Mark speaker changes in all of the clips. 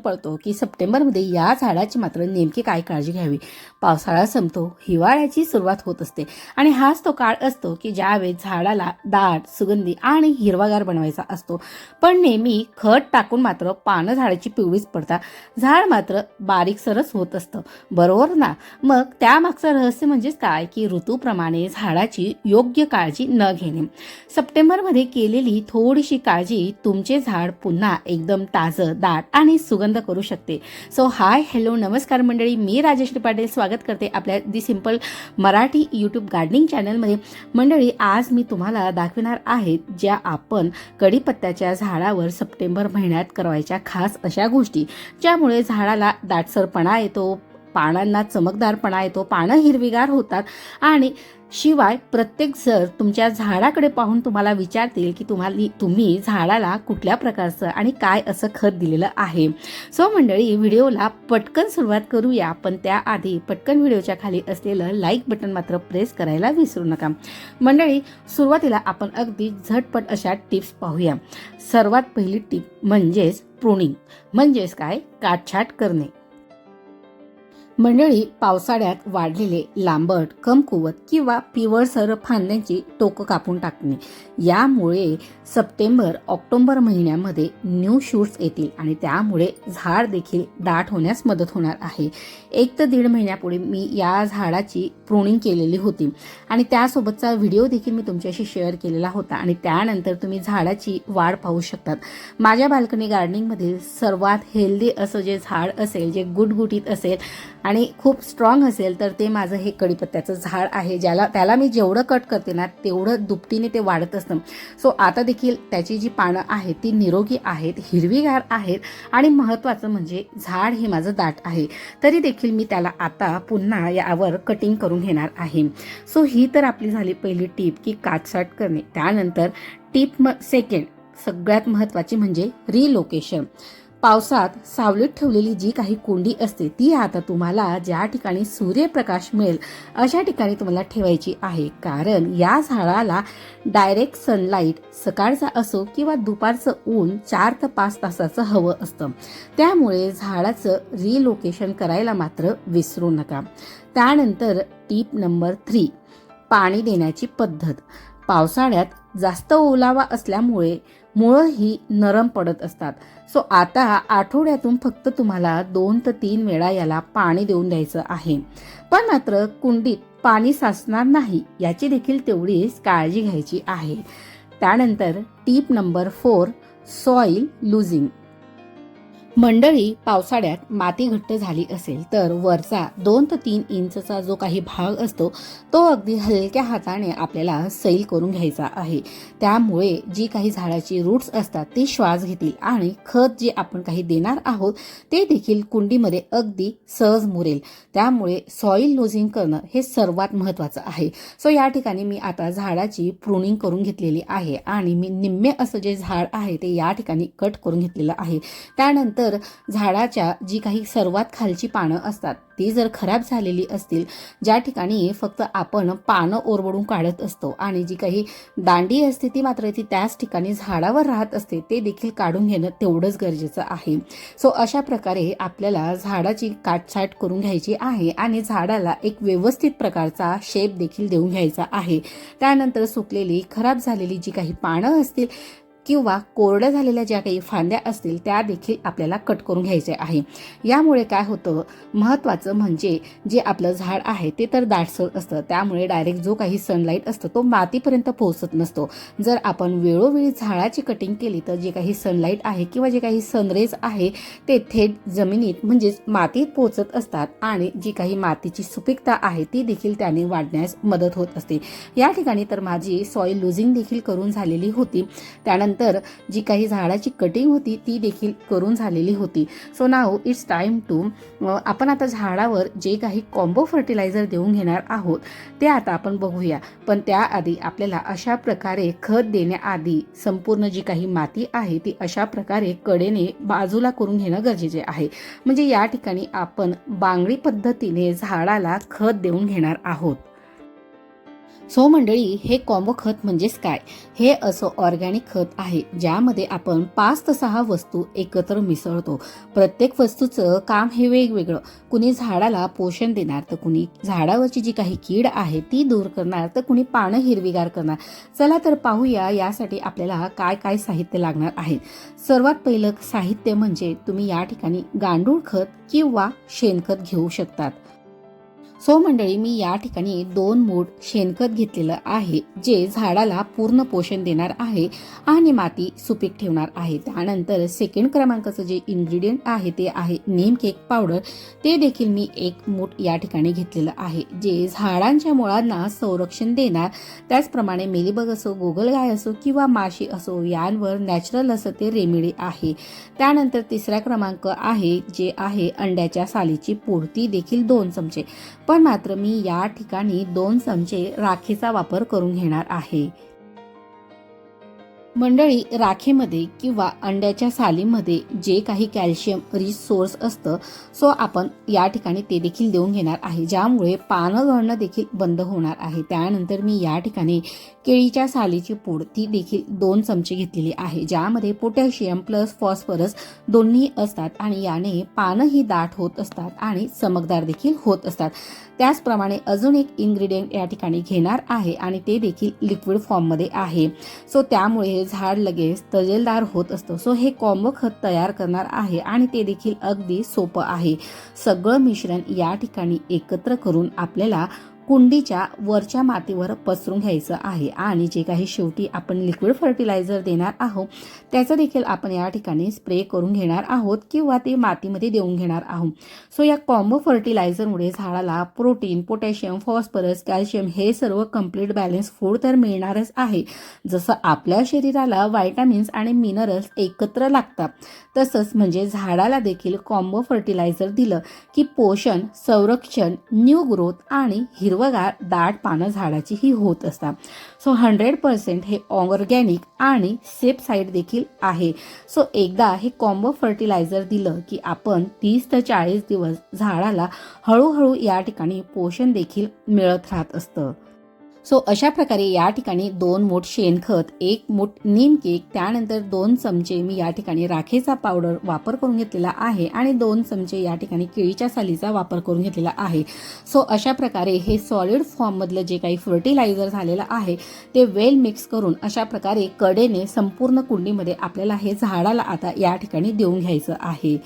Speaker 1: पळतो पडतो की सप्टेंबरमध्ये या झाडाची मात्र नेमकी काय काळजी घ्यावी? पावसाळा संपतो हिवाळ्याची सुरुवात होत असते आणि हाच तो काळ असतो की ज्यावेळेस झाडाला दाट सुगंधी आणि हिरवागार बनवायचा असतो. पण नेहमी खत टाकून मात्र पानं झाडाची पिवळीच पडतात. झाड मात्र बारीक सरस होत असतं. बरोबर ना? मग त्यामागचं रहस्य म्हणजेच काय? की ऋतूप्रमाणे झाडाची योग्य काळजी न घेणे. सप्टेंबरमध्ये केलेली थोडीशी काळजी तुमचे झाड पुन्हा एकदम ताजं दाट आणि सुगंध करू शकते. सो हाय हॅलो नमस्कार मंडळी. मी राजेश्री पाटील स्वागत करते आपल्या the simple Marathi YouTube gardening चॅनलमध्ये मंडळी आज मी तुम्हाला दाखविणार आहेत ज्या आपण कढीपत्त्याच्या झाडावर सप्टेंबर महिन्यात करायच्या खास अशा गोष्टी. ज्यामुळे झाडाला दाटसरपणा येतो पानांना चमकदारपणा येतो पानं हिरवीगार होतात. आणि शिवाय प्रत्येक जर तुमच्या झाडाकडे पाहून तुम्हाला विचारतील की तुम्हाला तुम्ही झाडाला कुठल्या प्रकारचं आणि काय असं खत दिलेलं आहे. सो मंडळी व्हिडिओला पटकन सुरुवात करूया. पण त्याआधी पटकन व्हिडिओच्या खाली असलेलं लाईक बटन मात्र प्रेस करायला विसरू नका. मंडळी सुरुवातीला आपण अगदी झटपट अशा टिप्स पाहूया. सर्वात पहिली टिप म्हणजेच प्रुणिंग म्हणजेच काय? काटछाट करणे. मंडळी पावसाळ्यात वाढलेले लांबट कमकुवत किंवा पिवळसर फांद्यांची टोकं कापून टाकणे. यामुळे सप्टेंबर ऑक्टोबर महिन्यामध्ये न्यू शूट्स येतील आणि त्यामुळे झाड देखील दाट होण्यास मदत होणार आहे. एक ते दीड महिन्यापुढे मी या झाडाची प्रुनिंग केलेली होती आणि त्यासोबतचा व्हिडिओ देखील मी तुमच्याशी शेअर केलेला होता आणि त्यानंतर तुम्ही झाडाची वाढ पाहू शकतात. माझ्या बाल्कनी गार्डनिंगमधील सर्वात हेल्दी असं जे झाड असेल जे गुटगुटीत असेल आणि खूप स्ट्रॉंग असेल तर ते माझं हे कडीपत्त्याचं झाड आहे ज्याला त्याला मी जेवढं कट करते ना तेवढं दुपटीने ते वाढत असतं. सो आता देखील त्याची जी पानं आहेत ती निरोगी आहेत हिरवीगार आहेत आणि महत्त्वाचं म्हणजे झाड हे माझं दाट आहे. तरी देखील मी त्याला आता पुन्हा यावर कटिंग करून घेणार आहे. सो ही तर आपली झाली पहिली टीप की काटसाट करणे. त्यानंतर टीप म सेकंड सगळ्यात महत्त्वाची म्हणजे रिलोकेशन पावसात सावलीत ठेवलेली जी काही कुंडी असते ती आता तुम्हाला ज्या ठिकाणी सूर्यप्रकाश मिळेल अशा ठिकाणी तुम्हाला ठेवायची आहे. कारण या झाडाला डायरेक्ट सनलाईट सकाळचा असो किंवा दुपारचं ऊन चार ते पाच तासाचं हवं असतं. त्यामुळे झाडाचं रिलोकेशन करायला मात्र विसरू नका. त्यानंतर टीप नंबर थ्री पाणी देण्याची पद्धत. पावसाळ्यात जास्त ओलावा असल्यामुळे मुळं ही नरम पडत असतात. सो आता आठवड्यातून फक्त तुम्हाला दोन ते तीन वेळा याला पाणी देऊन द्यायचं आहे. पण मात्र कुंडीत पाणी साचणार नाही याची देखील तेवढीच काळजी घ्यायची आहे. त्यानंतर tip number four soil loosening मंडळी पावसाळ्यात माती घट्ट झाली असेल तर वरचा दोन ते तीन इंचचा जो काही भाग असतो तो अगदी हलक्या हाताने आपल्याला सैल करून घ्यायचा आहे. त्यामुळे जी काही झाडाची रूट्स असतात ती श्वास घेतील आणि खत जे आपण काही देणार आहोत ते देखील कुंडीमध्ये अगदी सहज मुरेल. त्यामुळे सॉईल लुझिंग करणं हे सर्वात महत्त्वाचं आहे. सो या ठिकाणी मी आता झाडाची प्रुनिंग करून घेतलेली आहे आणि मी निम्मे असं जे झाड आहे ते या ठिकाणी कट करून घेतलेलं आहे. त्यानंतर तर झाडाच्या जी काही सर्वात खालची पानं असतात ती जर खराब झालेली असतील ज्या ठिकाणी फक्त आपण पानं ओरबडून काढत असतो आणि जी काही दांडी असते ती मात्र ती त्याच ठिकाणी झाडावर राहत असते ते देखील काढून घेणं तेवढंच गरजेचं आहे. सो अशा प्रकारे आपल्याला झाडाची काटछाट करून घ्यायची आहे आणि झाडाला एक व्यवस्थित प्रकारचा शेप देखील देऊन घ्यायचा आहे. त्यानंतर सुकलेली खराब झालेली जी काही पानं असतील किंवा कोरड्या झालेल्या ज्या काही फांद्या असतील त्या देखील आपल्याला कट करून घ्यायचे आहे. यामुळे काय होतं? महत्त्वाचं म्हणजे जे आपलं झाड आहे ते तर दाटसर असतं. त्यामुळे डायरेक्ट जो काही सनलाईट असतो तो मातीपर्यंत पोहोचत नसतो. जर आपण वेळोवेळी झाडाची कटिंग केली तर जे काही सनलाईट आहे किंवा जे काही सनरेज आहे ते थेट जमिनीत म्हणजेच मातीत पोहोचत असतात आणि जी काही मातीची सुपीकता आहे ती देखील त्याने वाढण्यास मदत होत असते. या ठिकाणी तर माझी सॉईल लुझिंग देखील करून झालेली होती. त्यानंतर नंतर जी काही झाडाची कटिंग होती ती देखील करून झालेली होती. So now it's time to आपण आता झाडावर जे काही कॉम्बो फर्टिलायझर देऊन घेणार आहोत ते आता आपण बघूया. पण त्याआधी आपल्याला अशा प्रकारे खत देण्याआधी संपूर्ण जी काही माती आहे ती अशा प्रकारे कडेने बाजूला करून घेणं गरजेचे आहे. म्हणजे या ठिकाणी आपण बांगडी पद्धतीने झाडाला खत देऊन घेणार आहोत. सो मंडळी हे कॉम्बो खत म्हणजेच काय? हे असं ऑर्गॅनिक खत आहे ज्यामध्ये आपण पाच ते सहा वस्तू एकत्र मिसळतो. प्रत्येक वस्तूचं काम हे वेगवेगळं. कुणी झाडाला पोषण देणार तर कुणी झाडावरची जी काही कीड आहे ती दूर करणार तर कुणी पानं हिरवीगार करणार. चला तर पाहूया यासाठी आपल्याला काय काय साहित्य लागणार आहे. सर्वात पहिलं साहित्य म्हणजे तुम्ही या ठिकाणी गांडूळ खत किंवा शेणखत घेऊ शकतात. सो मंडळी मी या ठिकाणी दोन मूठ शेणखत घेतलेलं आहे जे झाडाला पूर्ण पोषण देणार आहे आणि माती सुपीक ठेवणार आहे. त्यानंतर सेकंड क्रमांकाचं जे इन्ग्रेडियंट आहे ते आहे नीम केक पावडर ते देखील मी एक मूठ या ठिकाणी घेतलेलं आहे जे झाडांच्या मुळांना संरक्षण देणार. त्याचप्रमाणे मेलीबग असो गोगलगाय असो किंवा माशी असो यांवर नॅचरल असं ते रेमेडी आहे. त्यानंतर तिसरा क्रमांक आहे जे आहे अंड्याच्या सालीची पूड ती देखील दोन चमचे. पण मात्र मी या ठिकाणी दोन चमचे राखेचा वापर करून घेणार आहे. मंडळी राखेमध्ये किंवा अंड्याच्या सालीमध्ये जे काही कॅल्शियम रिच सोर्स असतं सो आपण या ठिकाणी ते देखील देऊन घेणार आहे ज्यामुळे पानं गळणं देखील बंद होणार आहे. त्यानंतर मी या ठिकाणी केळीच्या सालीची पूड ती देखील दोन चमचे घेतलेली आहे ज्यामध्ये पोटॅशियम प्लस फॉस्फरस दोन्ही असतात आणि याने पानं ही दाट होत असतात आणि चमकदार देखील होत असतात. त्याचप्रमाणे अजून एक इन्ग्रेडियंट या ठिकाणी घेणार आहे आणि ते देखील लिक्विड फॉर्ममध्ये आहे. सो त्यामुळे झाड लगेच तजेलदार होत असतं. सो हे कॉम्बो खत तयार करणार आहे आणि ते देखील अगदी सोपं आहे. सगळं मिश्रण या ठिकाणी एकत्र करून आपल्याला कुंडीच्या वरच्या मातीवर पसरून घ्यायचं आहे. आणि जे काही शेवटी आपण लिक्विड फर्टिलायझर देणार आहोत त्याचं देखील आपण या ठिकाणी स्प्रे करून घेणार आहोत किंवा ते मातीमध्ये देऊन घेणार आहोत. सो या कॉम्बो फर्टिलायझरमुळे झाडाला प्रोटीन पोटॅशियम फॉस्फरस कॅल्शियम हे सर्व कंप्लीट बॅलन्स फूड तर मिळणारच आहे. जसं आपल्या शरीराला व्हायटामिन्स आणि मिनरल्स एकत्र लागतात तसंच म्हणजे झाडाला देखील कॉम्बो फर्टिलायझर दिलं की पोषण संरक्षण न्यू ग्रोथ आणि हिरवगार दाट पानं झाडाची ही होत असतात. सो हंड्रेड पर्सेंट हे ऑर्गॅनिक आणि सेफ साईड देखील आहे. सो एकदा हे कॉम्बो फर्टिलायझर दिलं की आपण तीस ते चाळीस दिवस झाडाला हळूहळू या ठिकाणी पोषण देखील मिळत राहत असतं. सो अशा प्रकारे या ठिकाणी दोन मूठ शेणखत एक मूठ नीम केक त्यानंतर दोन चमचे मी या ठिकाणी राखेचा पावडर वापर करून घेतलेला आहे आणि दोन चमचे या ठिकाणी केळीच्या सालीचा वापर करून घेतलेला आहे. सो अशा प्रकारे हे सॉलिड फॉर्ममधलं जे काही फर्टिलायझर झालेलं आहे ते वेल मिक्स करून अशा प्रकारे कडेने संपूर्ण कुंडीमध्ये आपल्याला हे झाडाला आता या ठिकाणी देऊन घ्यायचं आहे.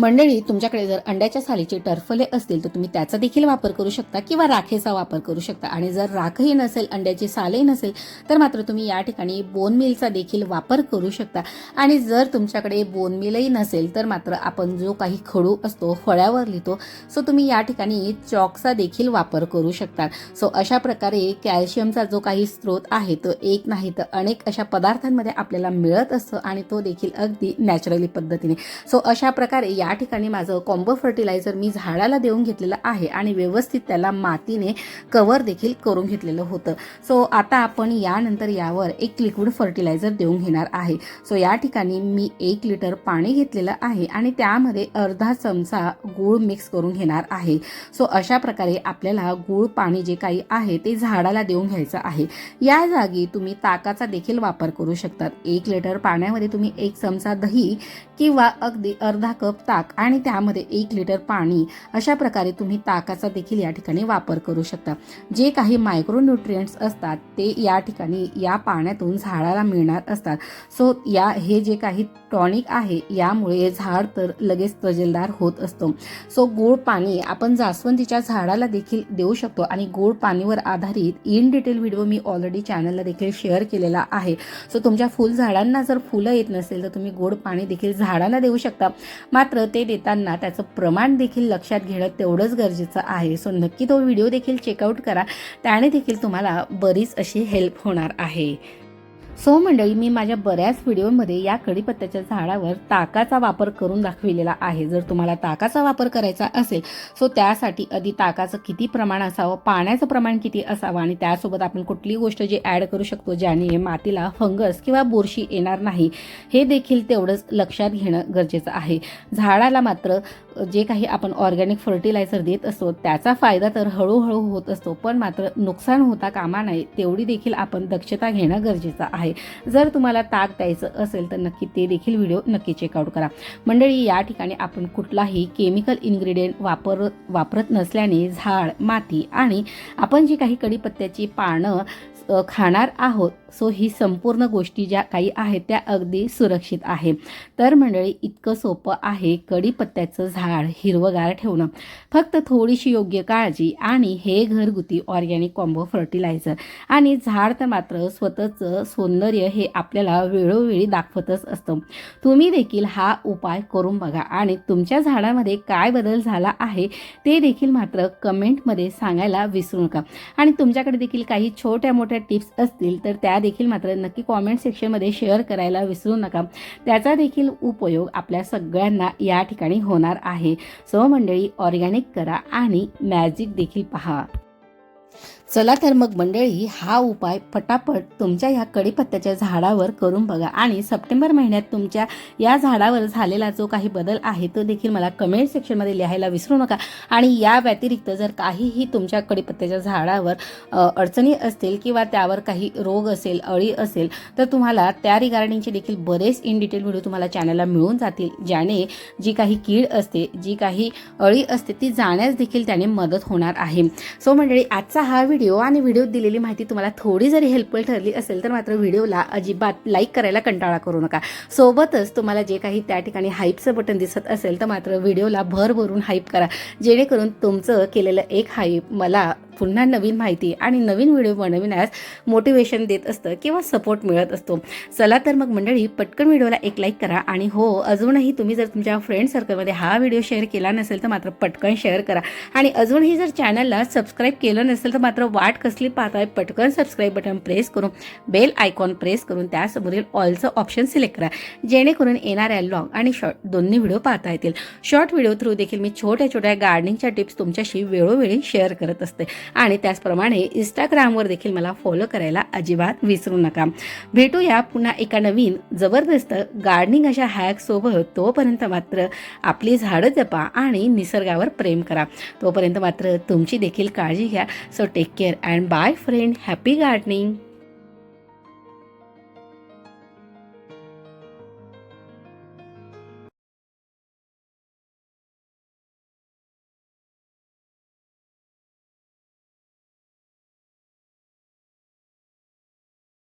Speaker 1: मंडळी तुमच्याकडे जर अंड्याच्या सालीचे टर्फले असतील तर तुम्ही त्याचा देखील वापर करू शकता किंवा राखेचा वापर करू शकता. आणि जर राखही नसेल अंड्याची सालही नसेल तर मात्र तुम्ही या ठिकाणी बोन मिलचा देखील वापर करू शकता. आणि जर तुमच्याकडे बोन मिलही नसेल तर मात्र आपण जो काही खडू असतो फळ्यावर लिहितो सो तुम्ही या ठिकाणी चॉकचा देखील वापर करू शकता. सो अशा प्रकारे कॅल्शियमचा जो काही स्रोत आहे तो एक नाही तर अनेक अशा पदार्थांमध्ये आपल्याला मिळत असतं आणि तो देखील अगदी नॅचरली पद्धतीने. सो अशा प्रकारे या या ठिकाणी माझं कॉम्बो फर्टिलायझर मी झाडाला देऊन घेतलेलं आहे आणि व्यवस्थित त्याला मातीने कवर देखील करून घेतलेलं होतं. सो आता आपण यानंतर यावर एक लिक्विड फर्टिलायझर देऊन घेणार आहे. सो या ठिकाणी मी एक लिटर पाणी घेतलेलं आहे आणि त्यामध्ये अर्धा चमचा गूळ मिक्स करून घेणार आहे. सो अशा प्रकारे आपल्याला गूळ पाणी जे काही आहे ते झाडाला देऊन घ्यायचं आहे. या जागी तुम्ही ताकाचा देखील वापर करू शकतात. एक लिटर पाण्यामध्ये तुम्ही एक चमचा दही किंवा अगदी अर्धा कप ताक आणि त्यामध्ये एक लिटर पाणी अशा प्रकारे तुम्ही ताकाचा देखील या ठिकाणी वापर करू शकता. जे काही मायक्रोन्युट्रियंट्स असतात ते या ठिकाणी या पाण्यातून झाडाला मिळणार असतात. सो या हे जे काही टॉनिक आहे यामुळे झाड तर लगेच तजेलदार होत असतो. सो गोड पाणी आपण जास्वंदीच्या झाडाला देखील देऊ शकतो आणि गोड पाणीवर आधारित इन डिटेल व्हिडिओ मी ऑलरेडी चॅनलला देखील शेअर केलेला आहे. सो तुमच्या फुल झाडांना जर फुलं येत नसेल तर तुम्ही गोड पाणी देखील झाडाला देऊ शकता. मात्र ते देताना त्याचं प्रमाण देखील लक्षात घेणं तेवढंच गरजेचं आहे. सो नक्की तो व्हिडिओ देखील चेकआउट करा. त्याने देखील तुम्हाला बरीच अशी हेल्प होणार आहे. सो मंडळी मी माझ्या बऱ्याच व्हिडिओमध्ये या कढीपत्त्याच्या झाडावर ताकाचा वापर करून दाखविलेला आहे. जर तुम्हाला ताकाचा वापर करायचा असेल सो त्यासाठी आधी ताकाचं किती प्रमाण असावं पाण्याचं प्रमाण किती असावं आणि त्यासोबत आपण कुठली गोष्ट जी ॲड करू शकतो ज्याने मातीला फंगस किंवा बुरशी येणार नाही हे देखील तेवढंच लक्षात घेणं गरजेचं आहे. झाडाला मात्र जे काही आपण ऑर्गॅनिक फर्टिलायझर देत असतो त्याचा फायदा तर हळूहळू होत असतो पण मात्र नुकसान होता कामा नये तेवढी देखील आपण दक्षता घेणं गरजेचं आहे. जर तुम्हाला ताक द्यायचं असेल तर नक्की ते देखील व्हिडिओ नक्की चेकआउट करा. मंडळी या ठिकाणी आपण कुठलाही केमिकल इन्ग्रेडियंट वापर वापरत नसल्याने झाड माती आणि आपण जी काही कडीपत्त्याची पानं खाणार आहोत सो ही संपूर्ण गोष्टी ज्या काही आहेत त्या अगदी सुरक्षित आहे. तर मंडळी इतकं सोपं आहे कढीपत्त्याचं झाड हिरवगार ठेवणं. फक्त थोडीशी योग्य काळजी आणि हे घरगुती ऑर्गॅनिक कॉम्बो फर्टिलायझर. आणि झाड तर मात्र स्वतःचं सौंदर्य हे आपल्याला वेळोवेळी दाखवतच असतं. तुम्ही देखील हा उपाय करून बघा. आणि तुमच्या झाडामध्ये काय बदल झाला आहे ते देखील मात्र कमेंटमध्ये सांगायला विसरू नका. आणि तुमच्याकडे देखील काही छोट्या मोठ्या टिप्स असतील तर त्या देखील मात्र नक्की कॉमेंट सेक्शनमध्ये शेअर करायला विसरू नका. त्याचा देखील उपयोग आपल्या सगळ्यांना या ठिकाणी होणार आहे. सो मंडळी ऑर्गॅनिक करा आणि मॅजिक देखील पहा. चला तर मग मंडळी हा उपाय पटापट तुमच्या या कडीपत्त्याच्या झाडावर करून बघा. आणि सप्टेंबर महिन्यात तुमच्या या झाडावर झालेला जो काही बदल आहे तो देखील मला कमेंट सेक्शनमध्ये लिहायला विसरू नका. आणि या व्यतिरिक्त जर काहीही तुमच्या कडीपत्त्याच्या झाडावर अडचणी असतील किंवा त्यावर काही रोग असेल अळी असेल तर तुम्हाला त्या रिगार्डिंगचे देखील बरेच इन डिटेल व्हिडिओ तुम्हाला चॅनलला मिळून जातील ज्याने जी काही कीड असते जी काही अळी असते ती जाण्यास देखील त्याने मदत होणार आहे. सो मंडळी आजचा हा व्हिडिओ आणि व्हिडिओत दिलेली माहिती तुम्हाला थोडी जरी हेल्पफुल ठरली असेल तर मात्र व्हिडिओला अजिबात लाईक करायला कंटाळा करू नका. सोबतच तुम्हाला जे काही त्या ठिकाणी हाईपचं बटन दिसत असेल तर मात्र व्हिडिओला भर भरून हाईप करा. जेणेकरून तुमचं केलेलं एक हाईप मला पुन्हा नवीन माहिती आणि नवीन व्हिडिओ बनविण्यास मोटिवेशन देत असतं किंवा सपोर्ट मिळत असतो. चला तर मग मंडळी पटकन व्हिडिओला एक लाईक करा आणि हो अजूनही तुम्ही जर तुमच्या फ्रेंड सर्कलमध्ये हा व्हिडिओ शेअर केला नसेल तर मात्र पटकन शेअर करा. आणि अजूनही जर चॅनलला सबस्क्राईब केलं नसेल तर मात्र वाट कसली पाहताय पटकन सबस्क्राईब बटन प्रेस करून बेल आयकॉन प्रेस करून त्यासमोरील ऑलचं ऑप्शन सिलेक्ट करा. जेणेकरून येणाऱ्या लॉंग आणि शॉर्ट दोन्ही व्हिडिओ पाहता येतील. शॉर्ट व्हिडिओ थ्रू देखील मी छोट्या छोट्या गार्डनिंगच्या टिप्स तुमच्याशी वेळोवेळी शेअर करत असते. आणि त्याचप्रमाणे इंस्टाग्रामवर देखील मला फॉलो करायला अजिबात विसरू नका. भेटूया पुन्हा एका नवीन जबरदस्त गार्डनिंग अशा हॅकसोबत तोपर्यंत मात्र आपली झाडं जपा आणि निसर्गावर प्रेम करा. तोपर्यंत मात्र तुमची देखील काळजी घ्या. So take care and bye friend happy gardening